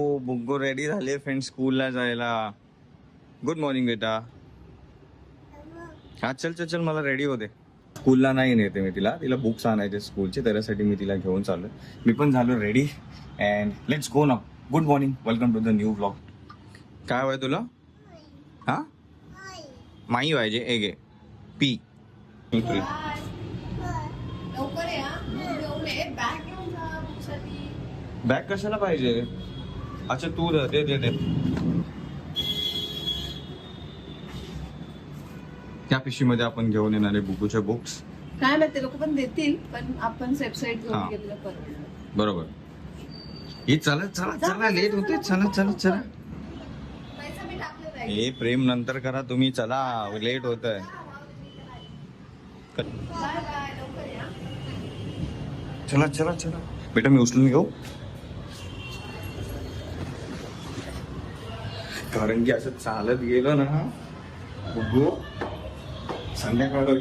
हो बुग्गो रेडी झाले फ्रेंड स्कूलला जायला. गुड मॉर्निंग बेटा. हा चल चल चल मला रेडी होते. स्कूलला नाही नेते मी तिला. तिला बुक्स आणायचे स्कूलचे त्याच्यासाठी मी तिला घेऊन चाललो मी पण झालो रेडी अँड लेट्स गो ना good morning welcome to the new blog काय हवंय तुला? हा? माई पाहिजे ए गे. पी. बुकसाठी बॅग कशाला पाहिजे? अच्छा तू दे दे दे त्या पिशवीमध्ये आपण घेऊन येणारे बुकूचे बुक्स काय माहिती लोक पण देतील पण आपण वेबसाईट हा. घेऊन गेलेलं परवडलं बरोबर. ही चला चला चला लेट होते चला चला चला. पैसा मी टाकलेला आहे. हे प्रेम नंतर करा तुम्ही चला लेट होत आहे बाय बाय लवकर या. चला चला चला. बेटा मी उचलून घेऊ. कारण की असं चालत गेलो ना बुगू संध्याकाळ चल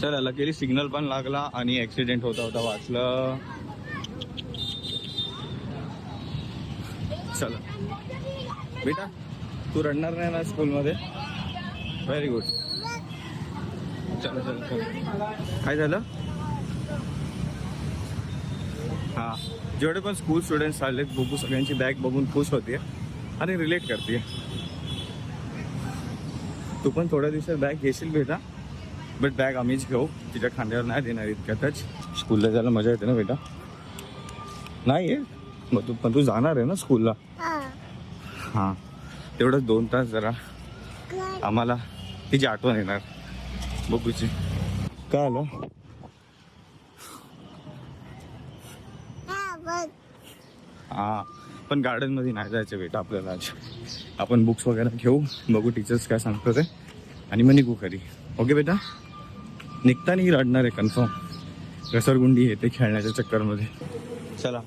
चला लकीली सिग्नल पण लागला आणि ऍक्सिडेंट होता होता वाचलं. चला. बेटा तू रडणार नाही ना स्कूलमध्ये व्हेरी गुड चला चला चला. काय झालं? हा. जेवढे पण स्कूल स्टुडंट्स आलेत बघू सगळ्यांची बॅग बघून खुश होते आणि रिलेट करते. तू पण थोड्या दिवसात बॅग घेशील बेटा. बट बॅग आम्हीच घेऊ. तिच्या खांद्यावर नाही देणार इतक्यातच स्कूलला जायला मजा येते ना बेटा? नाही आहे. मग तू पण तू जाणार आहे ना स्कूलला हां. तेवढंच दोन तास जरा आम्हाला तिची आठवण येणार. बघूची काय आलं? हा. पण गार्डनमध्ये नाही जायचं बेटा आपल्याला आज. आपण बुक्स वगैरे घेऊ बघू टीचर्स काय सांगतो ते. आणि मग निघू खरी ओके बेटा? निघताना रडणार आहे कन्फर्म घसरगुंडी येते खेळण्याच्या चक्करमध्ये. चला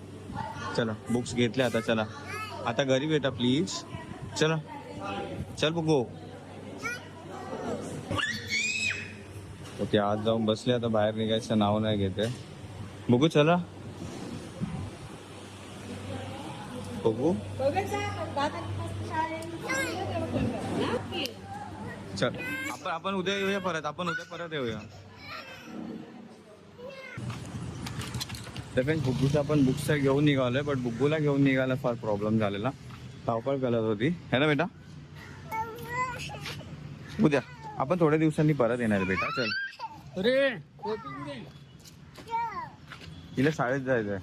चला बुक्स घेतले आता चला. आता घरी बेटा प्लीज चला. चल बघू. ओके आज जाऊन बसले आता बाहेर निघायचं नाव नाही घेते बघू चला. बघू. चल. आपण आपण उद्या येऊया परत. आपण उद्या परत येऊया. तर फ्रेंड बुग्गूचा आपण बुक्स घेऊन निघालोय बट बुग्गूला घेऊन निघायला फार प्रॉब्लेम झालेला. धावपळ करत होती. है ना बेटा? उद्या. आपण थोड्या दिवसांनी परत येणार आहे बेटा. चल. अरे तिला शाळेत जायचंय.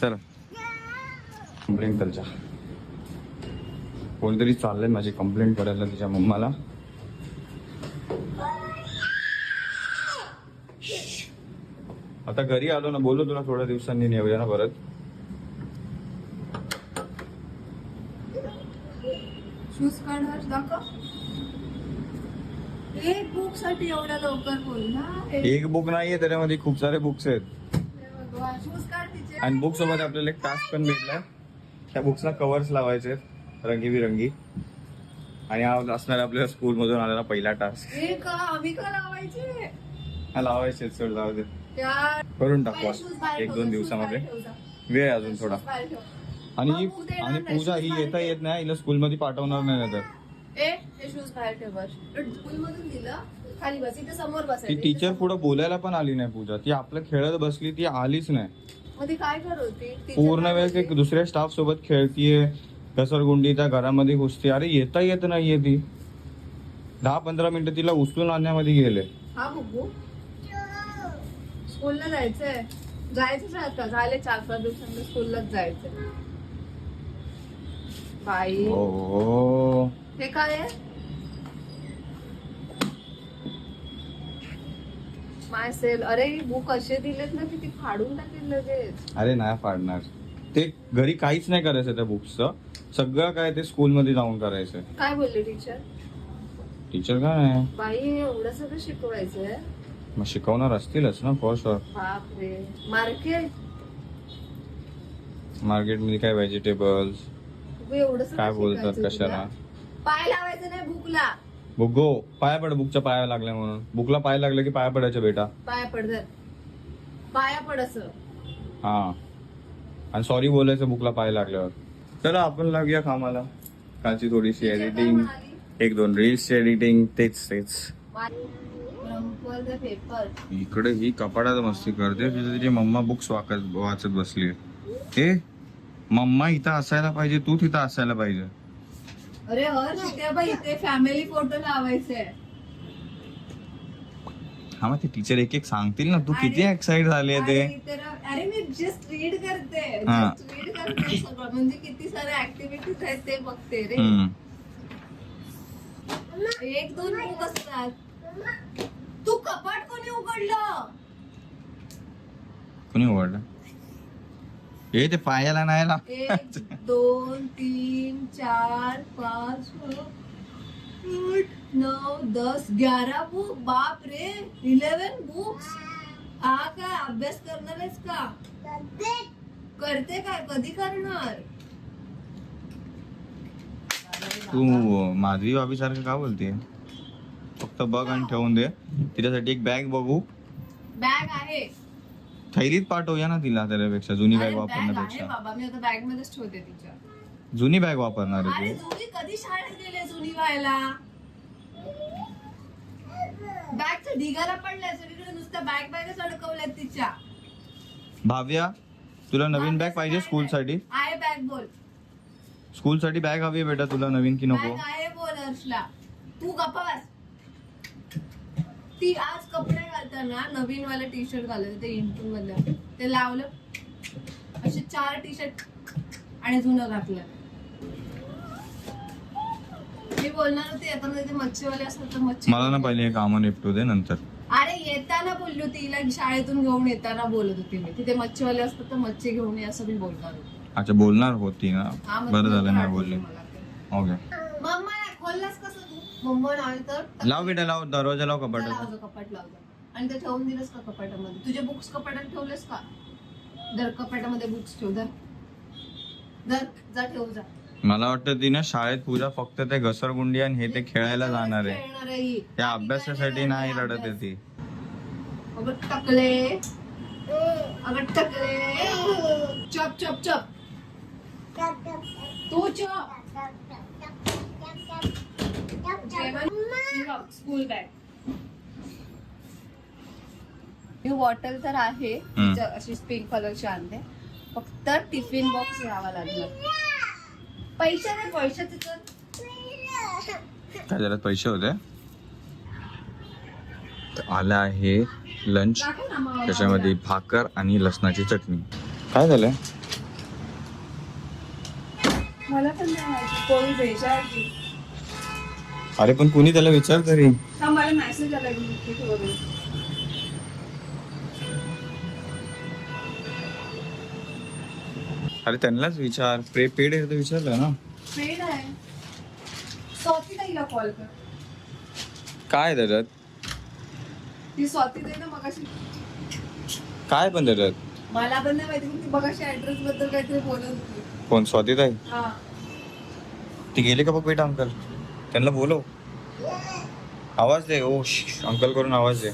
चल. कंप्लेंट करजा कोणतरी चाललंय माझी कंप्लेंट करायला तिच्या मम्माला. आता घरी आलो ना बोललो तुला थोड्या दिवसांनी नेऊया ना परत. शूज काढ दाखव. एक बुकसाठी एवढ्या लवकर बोल ना. एक बुक नाहीये त्याच्यामध्ये खूप सारे बुक्स आहेत. शूज काढ तिचे. आणि बुक सोबत आपल्याला एक टास्क पण भेटलाय. त्या बुक्सला कव्हर्स लावायचे रंगीबिरंगी. आणि हा असणार आपल्या स्कूल मधून आलेला पहिला टास्क हे का आम्ही का लावायचे? हा लावायचे सर जाऊ दे. यार करून shoes टाकू बाहेर एक ठेव, दोन shoes दिवसामध्ये. बाहेर ठेव जा. वेळ आहे अजून थोडा. बाहेर ठेव. आणि मग उद्या येणार आणि नाही, पूजा shoes ही बाहेर येता ठेव. येत नाही हिला स्कूल मध्ये पाठवणार नाही तर ए हे शूज बाहेर ठेव बस. स्कूल मधून दिलं खाली बस इथे समोर ती टीचर पुढे बोलायला पण आली नाही पूजा. ती आपलं खेळत बसली ती आलीच नाही. काय करत पूर्ण वेळ ती? दुसऱ्या स्टाफ सोबत खेळतीये घसरगुंडी त्या घरामध्ये घुसते अरे येता येत नाहीये ती. दहा पंधरा मिनिटं तिला उचलून आणण्यामध्ये गेले. हा बुब्बू स्कूलला जायचंय. जायचंच आहे आता. झाले चार पाच दिवसांनी स्कूललाच जायचंय. बाई. हो. हे काय आहे? My cell. अरे ही बुक असे दिलेत ना की ती फाडून टाकेल लगेच. अरे नाही फाडणार. ते घरी काहीच नाही करायचं त्या बुक्सचं सगळं काय ते स्कूलमध्ये जाऊन करायचं काय बोलले टीचर टीचर काय? बाई एवढं सगळं शिकवायचंय. मग शिकवणार असतीलच ना फॉर शुअर बापरे. मार्केट? मार्केटमध्ये काय व्हेजिटेबल्स एवढं सगळं काय बोलतात कशाला तुला? पाय लावायचं नाही बुकला बुगो पाया पड बुकच्या पाया लागल्या म्हणून. बुकला पाय लागलं की पाया पडायचं बेटा. पाया पड धर पाया पड असं. हा. आणि सॉरी बोलायचं बुकला पाय लागल्यावर. चला आपण लागूया कामाला. कालची थोडीशी एडिटिंग एक दोन रील्सची एडिटिंग तेच तेच. इकडे ही कपाडात मस्ती करते. तिथे तिची मम्मा बुक्स वाचत बसली. ए मम्मा इथं असायला पाहिजे तू तिथं असायला पाहिजे. अरे हर्ष इथे बघ इथे फॅमिली फोटो लावायचे. हा मग ते टीचर एक एक सांगतील ना तू किती एक्साइट झाली ते? अरे मी जस्ट रीड करते. हा. जस्ट रीड करते सगळं. म्हणजे किती सारे ऍक्टिव्हिटीज आहेत ते बघते रे. हम्म. एक दोन बुक असतात. तू कपाट कोणी उघडलं? कोणी ओरडलं हे ते पायाला नाही ला एक दोन तीन चार पाच सहा, आठ नऊ दस ग्यारह बुक बाप रे इलेवन बुक्स हा काय अभ्यास करणार आहेस का? करते काय? कधी करणार? तू माधवी बाबी सारखं का बोलते? फक्त बघ आणि ठेवून दे. तिच्यासाठी एक बॅग बघू. बॅग आहे. थैलीत पाठवूया ना तिला त्याच्यापेक्षा? जुनी बॅग वापरण्यापेक्षा. बाबा मी आता बॅग मध्येच ठेवते तिच्या. जुनी बॅग वापरणार अरे आहे तू? जुनी कधी शाळेत गेले जुनी व्हायला? बॅगचा ढिगारा पडलाय सगळीकडे बॅग बॅगच अडकवल्यात तिच्या. भाव्या तुला नवीन बॅग पाहिजे स्कूल साठी आहे बॅग बोल. स्कूल साठी बॅग हवी आहे बेटा तुला नवीन की नको? बॅग आहे बोल तू गप्पा बस. ती आज कपडे घालताना नवीन वाला टी शर्ट घालत ते इंटून मधलं. ते लावलं. असे चार टी शर्ट आणि जुनं घातलं. मी बोलणार होते आता ते मच्छीवाले असतात तर मच्छी मला ना पहिले कामं निपटू दे नंतर. अरे येताना बोलली होती हिला शाळेतून घेऊन येताना बोलत होती मी. तिथे मच्छीवाले असतात तर मच्छी घेऊन ये असं मी बोलणार होते. अच्छा बोलणार होती ना? हा, मग बरं झालं नाही बोलली. मला ते. ओके. मम्मा खोललास कसं तू? मम्मा नाही तर लाव बेटा लाव दरवाजा लाव चला, कपाटात लावतो, कपाट लावतो आणि ते ठेवून दिलंस का कपाटामध्ये तुझे बुक्स कपाटात ठेवलेस का दर कपाटामध्ये बुक्स ठेव दर दर जा ठेवू जा मला वाटतं ती ना शाळेत पूजा फक्त ते घसरगुंडी आणि हे ते खेळायला जाणार आहे ही. त्या अभ्यासासाठी नाही रडत आहे ती अगं टकले अगं टकले चप चप चप तू चप स्कूल बॅग ही बॉटल तर आहे. हम्म. ज- अशी पिंक कलरची आणते. फक्त टिफिन बॉक्स घ्यावा लागला पैसे नाही तर काय त्याच्यात पैसे होते? तर आलं आहे लंच दाखव ना मग. त्याच्यामध्ये भाकर आणि लसणाची चटणी. काय मला पण नाही माहिती. कोणी अरे पण कुणी त्याला विचार तरी हा मला मेसेज आला की तिथे वगैरे अरे त्यांनाच विचार. प्रे पेड आहे तर विचारलं ना. पेड आहे. स्वाती ताईला कॉल कर. काय त्याच्यात? ती स्वाती ताई ना मगाशी काय पण त्याच्यात? मला पण नाही माहिती पण ती मगाशी ऍड्रेस बद्दल काहीतरी बोलत होती. कोण? स्वातीताई हा. ती गेले का बघ बेटा अंकल? त्यांना बोलव. आवाज दे. ओ अंकल करून आवाज दे.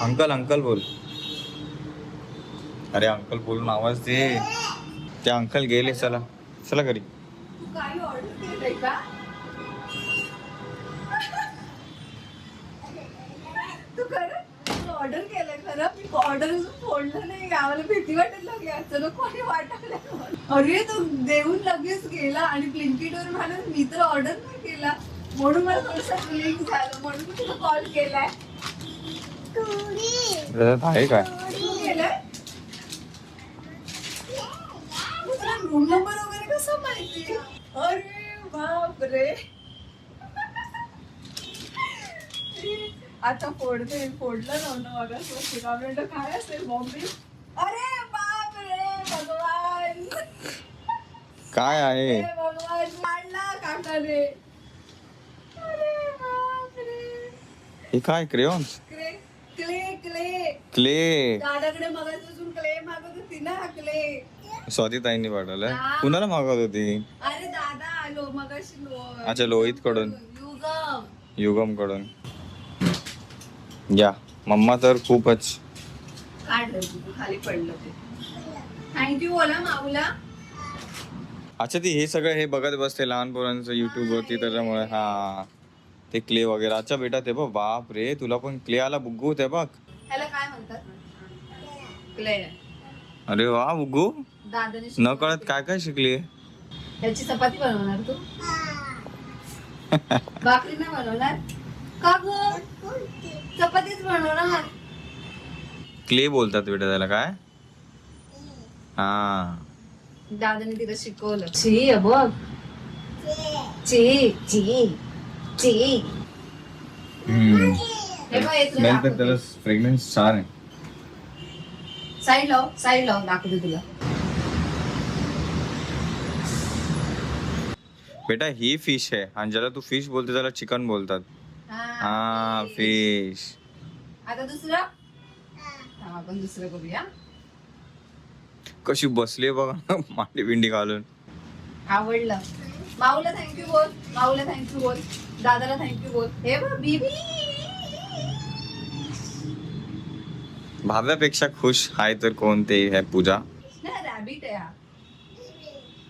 अंकल अंकल बोल. अरे अंकल बोलून आवाज दे. ते अंकल गेले चला. चला घरी. तू काही ऑर्डर केलंय का तू खरं ऑर्डर केलंय खरं? मी ऑर्डर फोडलं नाही. आम्हाला भीती वाटायला लागली. अचानक कोणी वाटायला अरे तो देऊन लगेच गेला आणि ब्लिंकिट वर म्हणाला मी तर ऑर्डर नाही केला. म्हणून मला थोडस लिंक झालं. म्हणून मी तुला कॉल केलाय. आहे काय तू केलंय मग तुला रूम नंबर वगैरे कसं माहिती? अरे बापरे. आता फोडते फोडलं नव्हतं बघा शिरा मिनिटं काय असेल बॉम्बे अरे बापरे भगवान. काय आहे? हे भगवान मांडला काकाने. अरे हे काय crayons clay clay clay. Clay. दादाकडे मगापासून क्ले मागत होती ना क्ले. स्वातीताईंनी पाठवलंय. हा. कुणाला मागवत होती? अरे दादा आलो मगाशी लो अच्छा, लोहितकडून. युगम. युगमकडून या मम्मा तर खूपच काढलं तू खाली पडलं ते. थँक्यू बोला माऊला. अच्छा ती हे सगळं हे बघत बसते लहान पोरांचं युट्यूब वरती त्याच्यामुळे हा. ते क्ले वगैरे. अच्छा बेटा ते बघ बाप रे तुला पण क्ले आला बुग्गू ते बघ. ह्याला काय म्हणतात? क्ले अरे वा बुग्गू. दादाने न कळत काय काय शिकली? ह्याची चपाती बनवणार तू? भाकरी नाही बनवणार? का ग? चपातीच बनवणार. क्ले बोलतात बेटा त्याला काय? हा. दादाने तिला शिकवलं. ची बघ. ची ची ची. हम्म. हे बघ येत स्मेल तर त्याला फ्रेग्रन्स छान आहे. साईड लाव साईड लाव दाखवते तुला. बेटा ही फिश आहे. आणि ज्याला तू फिश बोलते त्याला चिकन बोलतात. हा फिश आता दुसरं? हा, आपण दुसरं करूया कशी बसली बघा मांडी बिंडी घालून. आवडलं. माऊला थँक्यू बोल माऊला थँक्यू बोल दादाला थँक्यू बोल. हे बघ बीबी. भाव्यापेक्षा खुश आहे तर कोणते आहे पूजा? नाही रॅबिट आहे हा.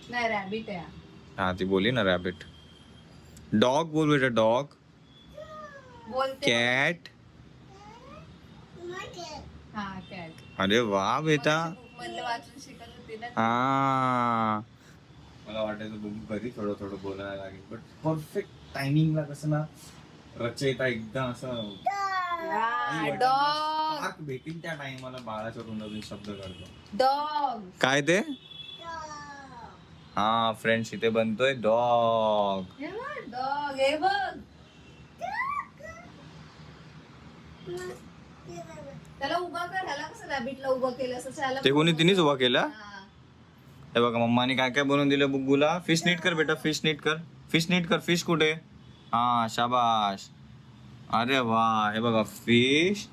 नाही रॅबिट आहे हा. हा ती बोली ना रॅबिट डॉग बोल बेटा डॉग कॅट हा कॅट अरे वा बेटा. मधलं वाचून शिकत होती ना हा. मला वाटायचं बघू कधी थोडं थोडं बोलायला लागेल बट परफेक्ट टायमिंगला कसं ना रचयिता एकदम असं. डॉग भेटेल त्या टाइमला बाळाच्या तोंडातून शब्द काढतो. डॉग काय ते? हा फ्रेंड्स इथे बनतोय. डॉग डॉग हे बघ त्याला उभा कर ह्याला कसं रॅबिटला उभं केलं असं? त्याला ते कोणी तिनेच उभा केला? हा. बघा मम्माने काय काय बनवून दिलं बुग्गूला फिश नीट कर बेटा फिश नीट कर. फिश नीट कर. फिश कुठे? हा शाबाश अरे वा हे बघा फिश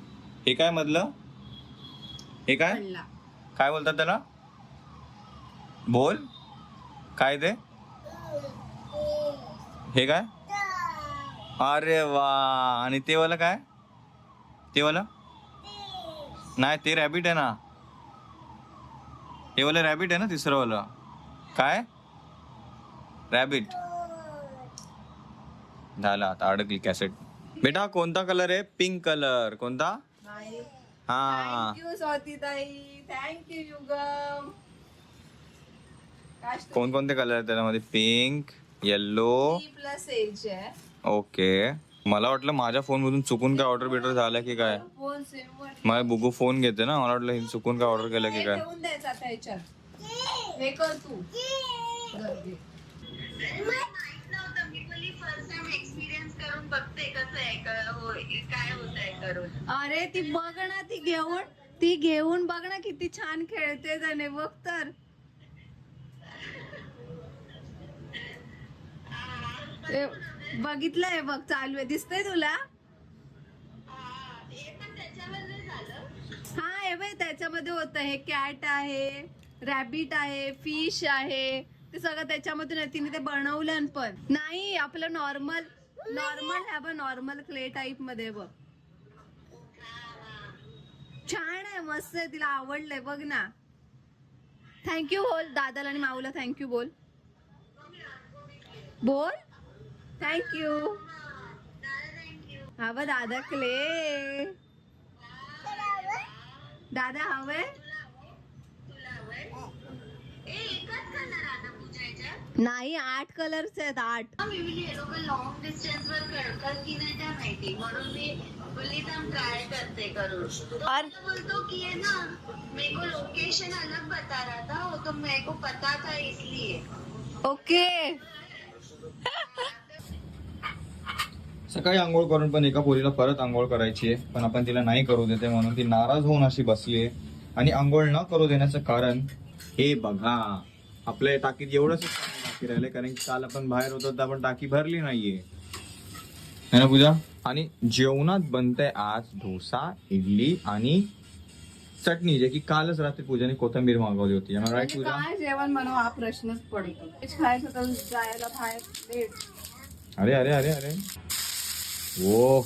हे काय मधलं? हे काय. काय बोलतात त्याला? बोल. काय ते? हे काय? अरे वा. आणि ते वाला काय? ते वाला? नाही ते रॅबिट आहे ना. हे वाला रॅबिट आहे ना तिसरं वाला. काय? रॅबिट झाला आता अडकली कॅसेट बेटा कोणता कलर आहे? पिंक कलर कोणता? हा. थँक्यू स्वाती ताई. Thank you Yugam. कोणकोणते कलर आहेत त्याच्यामध्ये? पिंक येल्लो प्लस एज आहे. ओके मला वाटलं माझ्या फोन मधून चुकून काय ऑर्डर बिर्डर झालं की काय? फोन सेम माझ्या बुगू फोन घेते ना. मला वाटलं हिने चुकून काय ऑर्डर केलं की काय? ठेवून द्यायचं आता ह्याच्यात. हे कर तू. कर दे. अरे ती बघ ना ती घेऊन ती घेऊन बघ ना किती छान खेळते त्याने. बघ तर. बघितलंय बघ चालू आहे. दिसतंय तुला? हा हे बाई त्याच्यामध्ये होत. हे कॅट आहे रॅबिट आहे फिश आहे. ते सगळं त्याच्यामधून तिने ते बनवलं पण. नाही आपलं नॉर्मल नॉर्मल आहे बघ नॉर्मल क्ले टाईपमध्ये बघ. छान आहे मस्त आहे तिला आवडलंय बघ ना. थँक्यू बोल. दादाला आणि माऊला थँक्यू बोल. बोल. थँक्यू हा बघ दादा क्ले दादा हवंय नाही आठ कलर्स आहेत आठ लॉंग डिस्टन्स वर करतात की नाही त्या माहिती म्हणून मी बोलली तर ट्राय करते तो और- बोलतो कि है ना मेरे को लोकेशन अलग बता रहा था वो तो मेरे को पता था इसलिए। ओके सकाळी आंघोळ करून पण एका पोरीला परत आंघोळ करायची आहे. पण आपण तिला नाही करू देते म्हणून ती नाराज होऊन अशी बसली आहे. आणि आंघोळ न करू देण्याचं कारण हे बघा आपल्या टाकीत एवढंच टाकी राहिले कारण की काल आपण बाहेर होतो तर आपण टाकी भरली नाहीये. है ना पूजा? आणि जेवणात बनतंय आज डोसा इडली आणि चटणी जे की कालच रात्री पूजाने कोथंबीर मागवली होती. राईट पूजा? काय जेवण बनव हा प्रश्नच पडतो. खायचं तर जायला बाहेर अरे अरे अरे अरे. ओ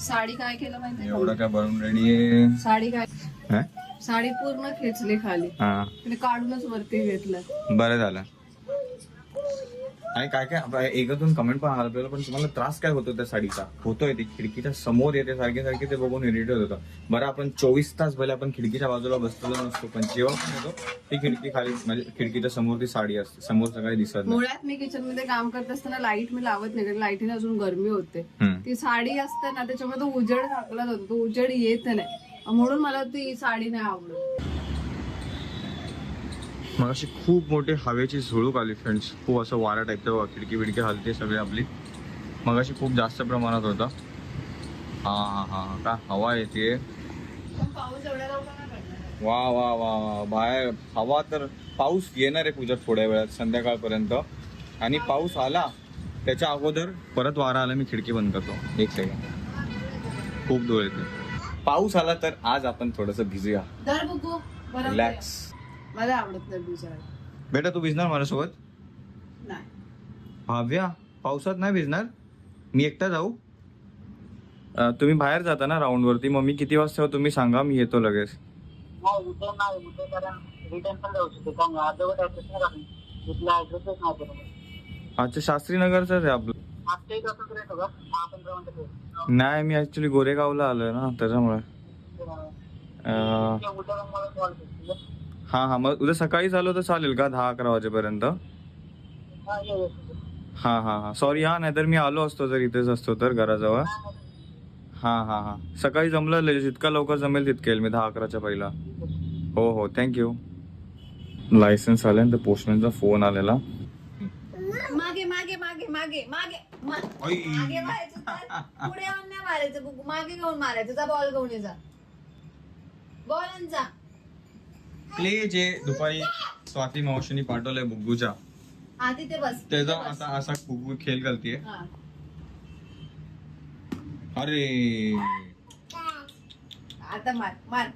साडी काय केलं माहिती एवढं काय बनवून रेडी आहे? साडी काय? साडी पूर्ण खेचली खाली. हा. काढूनच वरती घेतलं. बरं झालं. आणि काय काय आपण एकातून कमेंट पण आला आपल्याला पण तुम्हाला त्रास काय होतो त्या साडीचा? होतोय ती खिडकीच्या समोर येते सारखे सारखे ते बघून इरिटेट होतं बरं आपण चोवीस तास भले आपण खिडकीच्या बाजूला बसलेलो नसतो पण जेव्हा पण येतो ती खिडकी खाली म्हणजे खिडकीच्या समोर ती साडी असते समोर सगळी दिसत नाही. मुळात मी किचनमध्ये काम करत असताना लाइट मी लावत नाही कारण लाईटीने अजून गरमी होते. हम्म. ती साडी असते ना त्याच्यामुळे तो उजेड टाकला जातो तो उजेड येत नाही. म्हणून मला ती साडी नाही आवडत. मग अशी खूप मोठी हवेची झुळूक आली फ्रेंड्स खूप असं वारा टाईपचं बघा खिडकी बिडकी हलते सगळी आपली. मग अशी खूप जास्त प्रमाणात होतं. हा हा हा. हा. का? हवा येते. वा वा वा वा. बाहेर हवा तर पाऊस येणार आहे पूजा थोड्या वेळात संध्याकाळपर्यंत. आणि पाऊस आला त्याच्या अगोदर परत वारा आला मी खिडकी बंद करतो. एक सेकंड खूप धूळ येते. पाऊस आला तर आज आपण थोडस भिजूया. दर बघू बरं रिलॅक्स मला आवडत नाही भिजायला बेटा तू भिजणार माझ्यासोबत? नाही. भाव्या पावसात नाही भिजणार? मी एकटा जाऊ? अं, तुम्ही बाहेर जाता ना राऊंड वरती मग मी किती वाजता येऊ तुम्ही सांगा मी येतो लगेच. नाही उद्या नाही उद्या कारण रिटर्न पण जाऊ शकते. कारण अर्धवट ऍड्रेस नाही टाकून तिथला ऍड्रेसच नाही करून अच्छा शास्त्री नगरचाच आहे आपलं. नाही मी ऍक्च्युली गोरेगावला आलोय ना त्याच्यामुळे. मग हा हा मग उद्या सकाळी झालो तर चालेल का दहा अकरा वाजेपर्यंत? हा हा हा. सॉरी हा नाहीतर मी आलो असतो जर इथेच असतो तर घराजवळ. हा हा हा. सकाळी जमलं जितका लवकर जमेल तितके येईल मी दहा अकराच्या पहिला. हो हो थँक्यू लायसन्स आल्यानंतर पोस्टमॅनचा फोन आलेला. मागे मागे मागे मागे मागे. मागे मारायचं तर पुढे येऊन नाही मारायचं बघू. मागे घेऊन मारायचं. जा बॉल घेऊन ये जा. बॉल आण जा. प्ले जे दुपारी स्वाती मावशीने पाठवलंय बुग्गूच्या. हा तिथे बस. तिथे त्याचा बस. आता असा बुग्गू खेळ हा. अरे. आता मार मार.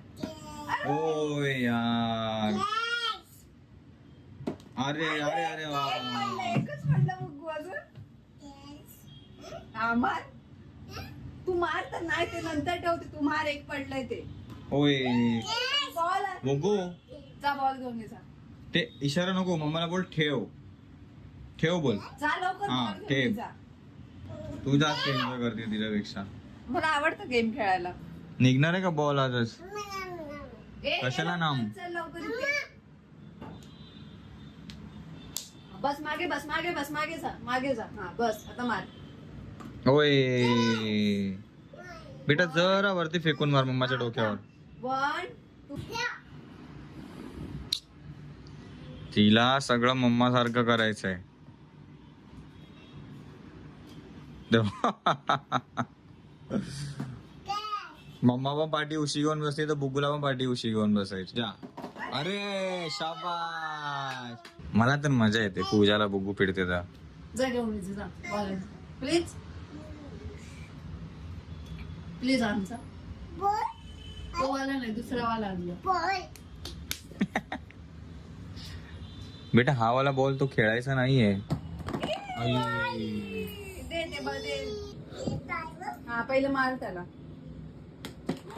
ओ यार. अरे अरे अरे वा. एकच हा मार. तू मार तर नाही ते नंतर ठेवते. तू मार एक पडलंय ते. ओय बॉल बुग्गू जा बॉल घेऊन ये जा. ते इशारा नको मम्माला बोल ठेव. ठेव बोल. जा लवकर हा, बॉल घेऊन ठेव. ये जा तू जास्त एन्जॉय करते तिच्यापेक्षा. मला आवडतं गेम खेळायला? निघणार आहे का बॉल आजच? ए, कशाला ए, नाम? चल लवकर इथे. बस मागे बस मागे बस मागे जा मागे जा. हा बस आता मार. ओय बेटा जरा वरती फेकून मार मम्माच्या डोक्यावर. वन टू तिला सगळं मम्मा सारखं करायचंय. मम्मा पण पाठी उशी घेऊन बसली तर बुगूला पण पाठी उशी घेऊन बसायची. जा. अरे शाबाश मला तर मजा येते पूजाला बुगू फिरते तर. जा घेऊन ये जा बॉल प्लीज प्लीज आमचा. तो वाला नाही दुसरा वाला आणला. बेटा हा वाला बॉल तो खेळायचा नाहीये. हा पहिलं मार त्याला.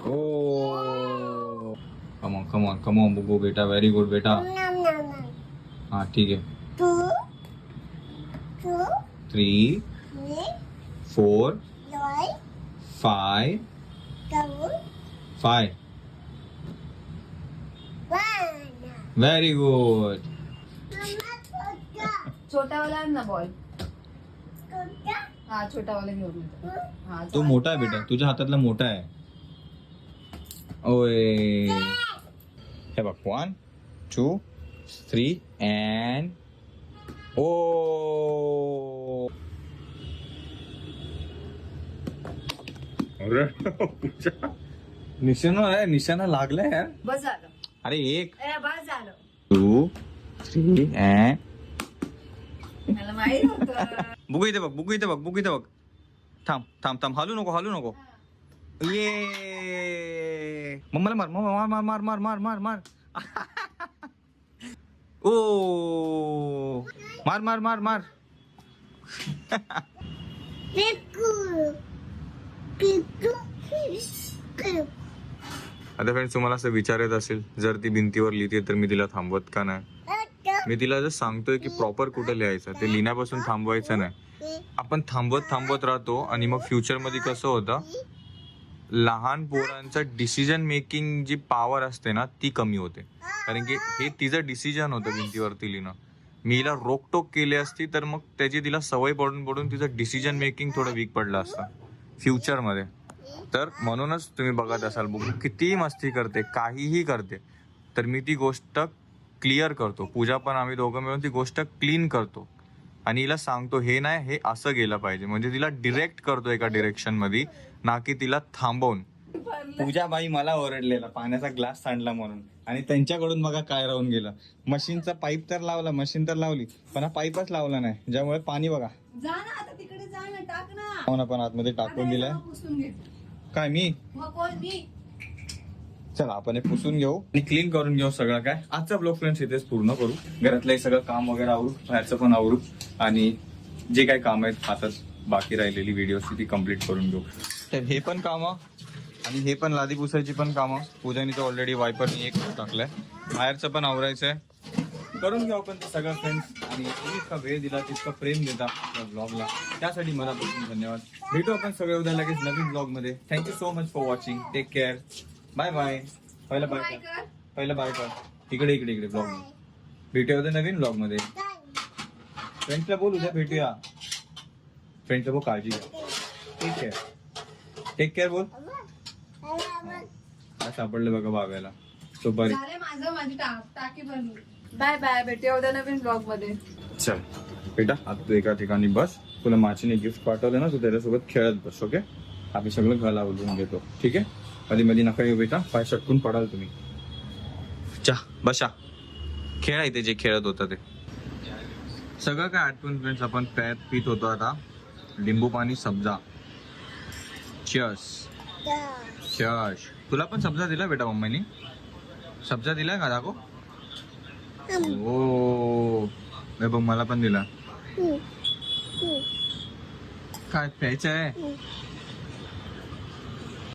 ओ. Come on come on come on Buggu बेटा व्हेरी गुड बेटा. हा ठीक आहे. Three four five five very good छोटा वाला आण ना बॉल हा छोटा. वाला घेऊन येतो. हा. तो. मोठा आहे बेटा. तुझ्या हातातला मोठा आहे. ओय हे बघ वन टू थ्री अँड ओ. अरे निशाणा आहे निशाणा लागलाय यार बस झालं. अरे एक. ए बस झालं. टू थ्री अँड मला माहीत होतं. बुगू इथे बघ बुगू इथे बघ बुगू इथे बघ. थांब थांब थांब. हलू नको हलू नको. ये. मम्माला मार मम्मा मार मार मार मार मार मार मार. ओ. मार मार मार मार. आता फ्रेंड्स तुम्हाला असं विचारत असेल जर ती भिंतीवर लिहिते तर मी तिला थांबवत का नाही? मी तिला जर सांगतोय की प्रॉपर कुठं लिहायचं ते लिहिण्यापासून थांबवायचं नाही. आपण थांबवत थांबवत राहतो आणि मग फ्युचरमध्ये कसं होतं? लहान पोरांचं डिसिजन मेकिंग जी पॉवर असते ना ती कमी होते. कारण की हे तिचं डिसिजन होतं भिंतीवरती लिहिणं. मी हिला रोकटोक केली असती तर मग त्याची तिला सवय पडून पडून तिचं डिसिजन मेकिंग थोडं वीक पडलं असतं. फ्युचरमध्ये. तर म्हणूनच तुम्ही बघत असाल बुक. कितीही मस्ती करते काहीही करते तर मी ती गोष्ट क्लिअर करतो. पूजा पण आम्ही दोघं मिळून ती गोष्ट क्लीन करतो. आणि हिला सांगतो हे नाही हे असं गेलं पाहिजे. म्हणजे तिला डिरेक्ट करतो एका डिरेक्शनमध्ये ना की तिला थांबवून. पूजा बाई मला ओरडलेला पाण्याचा ग्लास सांडला म्हणून. आणि त्यांच्याकडून बघा काय राहून गेलं. मशीनचा पाईप तर लावला मशीन तर लावली पण हा पाईपच लावला नाही. ज्यामुळे पाणी बघा. जा ना आता तिकडे जा ना टाक ना. आपण आतमध्ये आता टाकून दिलाय. सगळं पुसून घे. काय मी? मग कोण मी? चला आपण हे पुसून घेऊ आणि क्लीन करून घेऊ सगळं काय. आजचा ब्लॉग फ्रेंड्स इथेच पूर्ण करू. घरातलं हे सगळं काम वगैरे आवरू बाहेरचं पण आवरू. आणि जे काही काम आहेत हातात बाकी राहिलेली व्हिडिओची ती कंप्लीट करून घेऊ. तर हे पण कामं आणि हे पण लादी पुसायची पण कामं. पूजाने तर ऑलरेडी वायपरनी एक टाकलंय. बाहेरचं पण आवरायचंय. करून घेऊ आपण ते सगळं फ्रेंड्स आणि तुम्ही इतका वेळ दिला तितका प्रेम देता आपल्या ब्लॉगला त्यासाठी मनापासून धन्यवाद. भेटू आपण सगळे उद्या लगेच नवीन ब्लॉगमध्ये thank you so much for watching take care bye bye पहिलं बाय कर. पहिलं बाय कर. इकडे इकडे इकडे ब्लॉग भेटूया उद्या नवीन ब्लॉगमध्ये फ्रेंड्सला बोल उद्या भेटूया. फ्रेंड्सला बोल काळजी घ्या टेक केअर टेक केअर बोल. काय सापडलं बघा बाब्याला तो बरी झाले माझं माझी टा- टाकी बनवली बाय बाय भेटूया उद्या नवीन ब्लॉगमध्ये. चल. बेटा आता तू एका ठिकाणी बस. तुला माचीने गिफ्ट पाठवलं ना तू त्याच्यासोबत खेळत बस ओके आम्ही सगळं घाला उलटून घेतो ठीक आहे? कधी मध्ये नका येऊ बेटा. पाय सटकून पडाल तुम्ही. चा बसा. खेळा इथे जे खेळत होतं ते. सगळं काय आठवून फ्रेंड्स आपण प्यात पित होतो आता. लिंबू पाणी सब्जा चस चश तुला पण सब्जा दिला बेटा मम्मीनी? सब्जा दिलाय का दाखव? ओ हे. बघ मला पण दिला. काय प्यायचं आहे